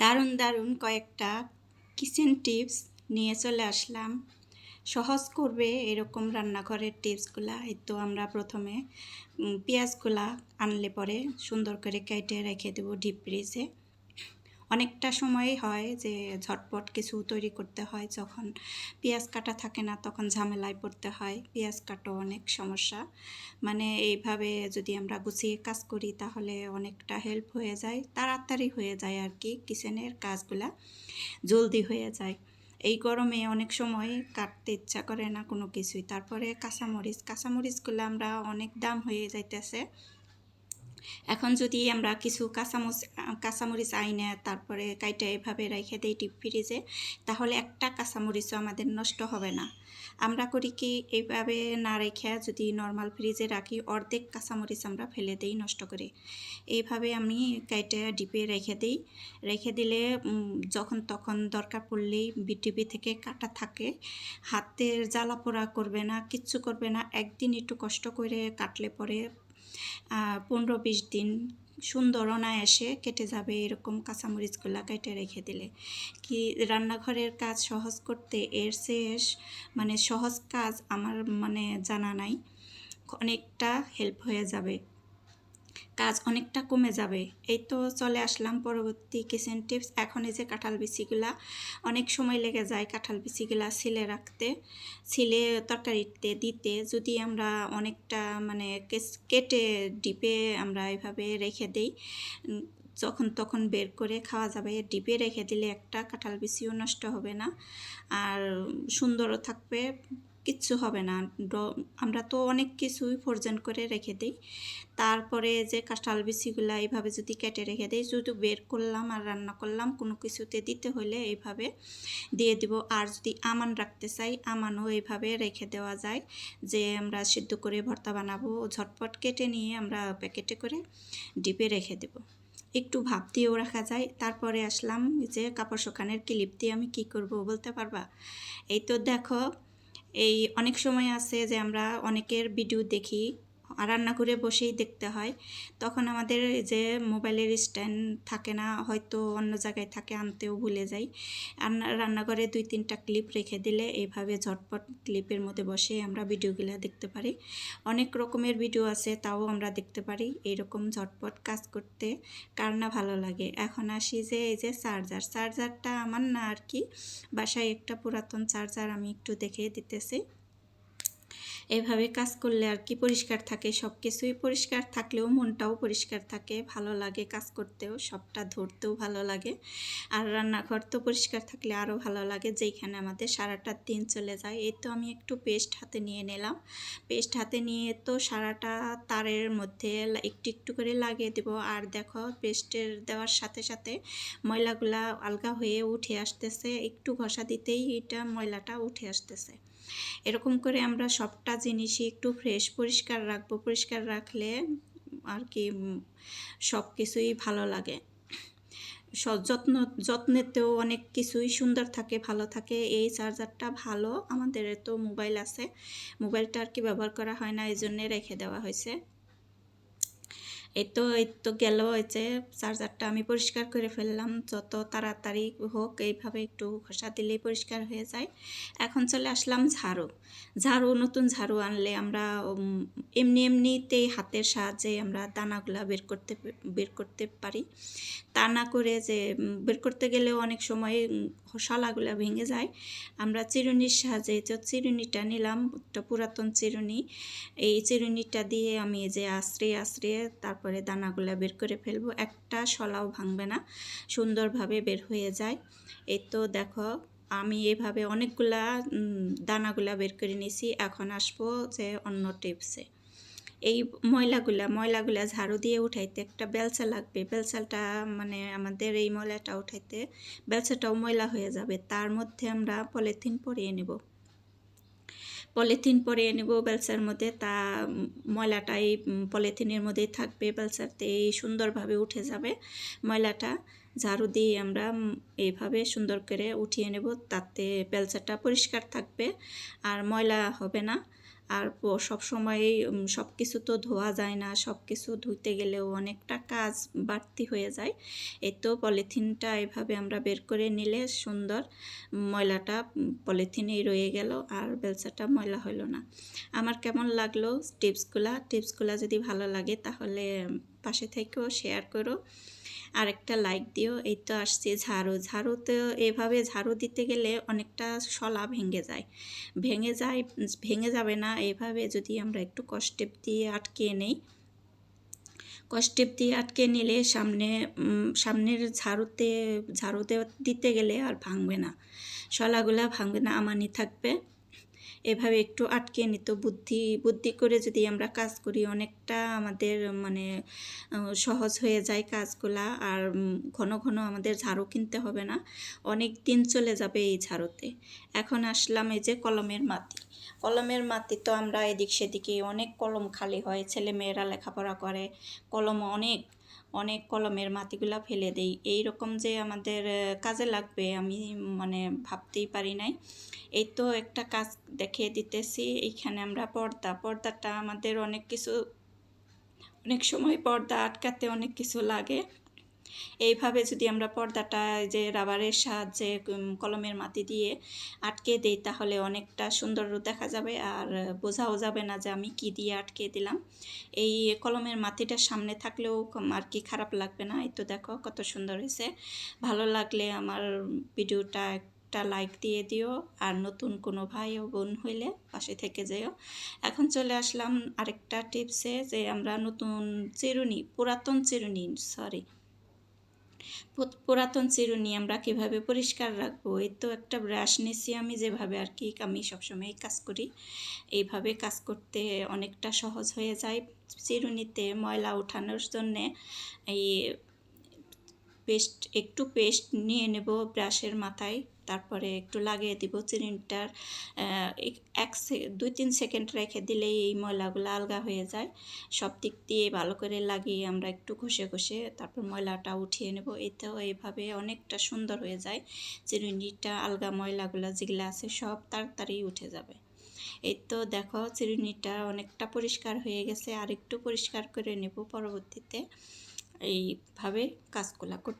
দারুণ দারুণ কয়েকটা কিচেন টিপস নিয়ে চলে আসলাম। সহজ করবে এরকম রান্নাঘরের টিপসগুলা এই তো আমরা প্রথমে পেঁয়াজগুলা আনলে পরে সুন্দর করে কেটে রেখে দেবো ডিপ ফ্রিজে অনেকটা সময় হয় যে ঝটপট কিছু তৈরি করতে হয়। যখন পেঁয়াজ কাটা থাকে না, তখন ঝামেলায় পড়তে হয়। পেঁয়াজ কাটো অনেক সমস্যা। মানে এইভাবে যদি আমরা গুছিয়ে কাজ করি, তাহলে অনেকটা হেল্প হয়ে যায়, তাড়াতাড়ি হয়ে যায় আর কি কিচেনের কাজগুলা, জলদি হয়ে যায়। এই গরমে অনেক সময় কাটতে ইচ্ছা করে না কোনো কিছুই। তারপরে কাঁচামরিচ, কাঁচামরিচগুলো আমরা অনেক দাম হয়ে যাইতেছে। এখন যদি আমরা কিছু কাঁচামচ কাঁচামরিচ আইনে তারপরে কাইটা এভাবে রেখে দিই ডিপ ফ্রিজে তাহলে একটা কাঁচামরিচও আমাদের নষ্ট হবে না। আমরা করি কি, এইভাবে না রেখে যদি নর্মাল ফ্রিজে রাখি, অর্ধেক কাঁচামরিচ আমরা ফেলে দিই নষ্ট করে। এইভাবে আমি কাইটা ডিপে রেখে দিই। রেখে দিলে যখন তখন দরকার পড়লেই বিটিপি থেকে কাটা থাকে। হাতের জ্বালা পোড়া করবে না, কিচ্ছু করবে না। একদিন একটু কষ্ট করে কাটলে পরে পনেরো বিশ দিন সুন্দর অনায়াসে কেটে যাবে এরকম কাঁচামরিচগুলা কেটে রেখে দিলে। কি রান্নাঘরের কাজ সহজ করতে এর শেষ? মানে সহজ কাজ আমার মানে জানা নাই। অনেকটা হেল্প হয়ে যাবে। কাজ অনেকটা কমে যাবে। এই তো চলে আসলাম পরবর্তী কিচেন টিপস। এখন এই যে কাঁঠাল বিচিগুলা, অনেক সময় লেগে যায় কাঁঠাল বিচিগুলা ছিলে রাখতে, ছিলে তরকারিতে দিতে। যদি আমরা অনেকটা মানে কেটে ডিপে আমরা এভাবে রেখে দেই যখন তখন বের করে খাওয়া যাবে। ডিপে রেখে দিলে একটা কাঁঠাল বিচিও নষ্ট হবে না। আর সুন্দরও থাকবে। কিচ্ছু হবে না। আমরা তো অনেক কিছুই ফোরজেন করে রেখে দিই। তারপরে যে কাঁঠাল বিচিগুলা এইভাবে যদি কেটে রেখে দিই শুধু বের করলাম আর রান্না করলাম, কোনো কিছুতে দিতে হলে এইভাবে দিয়ে দিব। আর যদি আমান রাখতে চাই, আমানও এইভাবে রেখে দেওয়া যায় যে আমরা সিদ্ধ করে ভর্তা বানাবো। ঝটপট কেটে নিয়ে আমরা প্যাকেটে করে ডিপে রেখে দেব। একটু ভাপ দিয়েও রাখা যায়। তারপরে আসলাম যে কাপড় শোকানের ক্লিপ দিয়ে আমি কি করব বলতে পারবা? এই তো দেখো এই অনেক সময় আছে যে আমরা অনেকের ভিডিও দেখি। রান্না করে বসেই দেখতে হয়। তখন আমাদের যে মোবাইলের স্ট্যান্ড থাকে না, হয়তো অন্য জায়গায় থাকে, আনতেও ভুলে যাই। রান্নাঘরে দুই তিনটা ক্লিপ রেখে দিলে এইভাবে ঝটপট ক্লিপের মধ্যে বসে আমরা ভিডিওগুলো দেখতে পারি। অনেক রকমের ভিডিও আছে, তাও আমরা দেখতে পারি। এইরকম ঝটপট কাজ করতে কার না ভালো লাগে। এখন আসি যে এই যে চার্জার, চার্জারটা আমার না আর কি। বাসায় একটা পুরাতন চার্জার আমি একটু দেখে দিতেছি। এভাবে কাজ করলে আর কি পরিষ্কার থাকে? সব কিছুই পরিষ্কার থাকলেও মনটাও পরিষ্কার থাকে। ভালো লাগে কাজ করতেও, সবটা ধরতেও ভালো লাগে। আর রান্নাঘর তো পরিষ্কার থাকলে আরও ভালো লাগে। যেইখানে আমাদের সারাটা দিন চলে যায়, এই তো আমি একটু পেস্ট হাতে নিয়ে নিলাম। পেস্ট হাতে নিয়ে তো সারাটা তারের মধ্যে একটু একটু করে লাগিয়ে দেব। আর দেখো, পেস্টের দেওয়ার সাথে সাথে ময়লাগুলা আলগা হয়ে উঠে আসতেছে। একটু ঘষা দিতেই এটা ময়লাটা উঠে আসতেছে। এরকম করে আমরা সবটা জিনিসই একটু ফ্রেশ পরিষ্কার রাখব। পরিষ্কার রাখলে আর কি সব কিছুই ভালো লাগে। যত্ন, যত্নেতেও অনেক কিছুই সুন্দর থাকে, ভালো থাকে। এই চার্জারটা ভালো, আমাদের তো মোবাইল আছে। মোবাইলটা আর কি ব্যবহার করা হয় না এই জন্যে রেখে দেওয়া হয়েছে। এই তো এই তো গেল যে চার্জারটা আমি পরিষ্কার করে ফেললাম। যত তাড়াতাড়ি হোক এইভাবে একটু ঘষা দিলেই পরিষ্কার হয়ে যায়। এখন চলে আসলাম ঝাড়ু। ঝাড়ু, নতুন ঝাড়ু আনলে আমরা এমনি এমনিতেই হাতের সাহায্যে আমরা দানাগুলা বের করতে বের করতে পারি। তা না করে যে বের করতে গেলেও অনেক সময় শলাগুলা ভেঙে যায়। আমরা চিরুনির সাহায্যে যে চিরুনিটা নিলাম, একটা পুরাতন চিরুনি, এই চিরুনিটা দিয়ে আমি যে আশ্রে আশ্রে তারপরে দানাগুলো বের করে ফেলব। একটা শলাও ভাঙবে না, সুন্দরভাবে বের হয়ে যায়। এই তো দেখো, আমি এভাবে অনেকগুলা দানাগুলা বের করে নিয়েছি এখন আসব যে অন্য টিপসে। এই ময়লাগুলা ময়লাগুলা ঝাড়ু দিয়ে উঠাইতে একটা বেলসা লাগবে। বেলচালটা মানে আমাদের এই ময়লাটা উঠাইতে বেলচাটাও ময়লা হয়ে যাবে। তার মধ্যে আমরা পলিথিন পরিয়ে নেব। পলিথিন পরিয়ে নেব বেলসার মধ্যে। তা ময়লাটা এই পলিথিনের মধ্যেই থাকবে। এই সুন্দরভাবে উঠে যাবে। ময়লাটা ঝাড়ু দিয়ে আমরা এইভাবে সুন্দর করে উঠিয়ে নেব। তাতে বেলসাটা পরিষ্কার থাকবে। আর ময়লা হবে না। আর সব সময় সব কিছু তো ধোয়া যায় না সব কিছু ধুইতে গেলেও অনেকটা কাজ বাড়তি হয়ে যায়। এই তো পলিথিনটা এভাবে আমরা বের করে নিলে সুন্দর, ময়লাটা পলিথিনেই রয়ে গেল আর বেলচাটা ময়লা হলো না। আমার কেমন লাগল টিপসগুলা? টিপসগুলা যদি ভালো লাগে তাহলে পাশে থেকেও শেয়ার করো। আর একটা লাইক দিও, এই তো আসছে ঝাড়ু। ঝাড়ুতে এভাবে ঝাড়ু দিতে গেলে অনেকটা শলা ভেঙে যায়। ভেঙে যায়, ভেঙে যাবে না। এভাবে যদি আমরা একটু কষ্টেপ দিয়ে আটকে নেই। কষ্টেপ দিয়ে আটকে নিলে সামনে সামনের ঝাড়ুতে, ঝাড়ু দিতে গেলে আর ভাঙবে না। শলাগুলা ভাঙবে না আমানি থাকবে। এভাবে একটু আটকে নিত। বুদ্ধি বুদ্ধি করে যদি আমরা কাজ করি, অনেকটা আমাদের মানে সহজ হয়ে যায় কাজগুলা। আর ঘন ঘন আমাদের ঝাড়ু কিনতে হবে না। অনেক দিন চলে যাবে এই ঝাড়ুতে। এখন আসলাম এই যে কলমের মাটি। কলমের মাটি তো আমরা এদিক সেদিকে অনেক কলম খালি হয়। ছেলে মেয়েরা লেখাপড়া করে। কলম অনেক অনেক কলমের মাটিগুলো ফেলে দেই। এই রকম যে আমাদের কাজে লাগবে আমি মানে ভাবতেই পারি নাই। এই তো একটা কাজ দেখিয়ে দিতেছি, এইখানে আমরা পর্দা। পর্দাটা আমাদের অনেক কিছু, অনেক সময় পর্দা আটকাতে অনেক কিছু লাগে। এইভাবে যদি আমরা পর্দাটা যে রাবারের সাহায্যে কলমের মাটি দিয়ে আটকে দিই, তাহলে অনেকটা সুন্দর দেখা যাবে। আর বোঝাও যাবে না যে আমি কি দিয়ে আটকে দিলাম। এই কলমের মাটিটা সামনে থাকলেও আর কি খারাপ লাগবে না। এই তো দেখো কত সুন্দর হয়েছে। ভালো লাগলে আমার ভিডিওটা একটা লাইক দিয়ে দিও। আর নতুন কোনো ভাই ও বোন হইলে পাশে থেকে যেও। এখন চলে আসলাম আরেকটা টিপসে যে আমরা নতুন চিরুনি, পুরাতন চিরুনি সরি পুরাতন চিরুনি আমরা কীভাবে পরিষ্কার রাখব? এই তো একটা ব্রাশ নিছি আমি যেভাবে আর কি, আমি সবসময় কাজ করি। এইভাবে কাজ করতে অনেকটা সহজ হয়ে যায়। চিরুনিতে ময়লা ওঠানোর জন্যে এই পেস্ট, একটু পেস্ট নিয়ে নেব ব্রাশের মাথায়। তারপরে একটু লাগিয়ে দিব চিনিটার এক- দুই তিন সেকেন্ড রেখে দিলেই এই ময়লাগুলো আলগা হয়ে যায়। সব দিক দিয়ে ভালো করে লাগিয়ে আমরা একটু ঘষে ঘষে তারপর ময়লাটা উঠিয়ে নেব। এতেও এইভাবে অনেকটা সুন্দর হয়ে যায়। চিরুনিটা, আলগা ময়লাগুলো যেগুলো আছে সব তাড়াতাড়ি উঠে যাবে। এই তো দেখো চিরুনিটা অনেকটা পরিষ্কার হয়ে গেছে। আর একটু পরিষ্কার করে নেব পরবর্তীতে। এইভাবে কাজগুলা করতে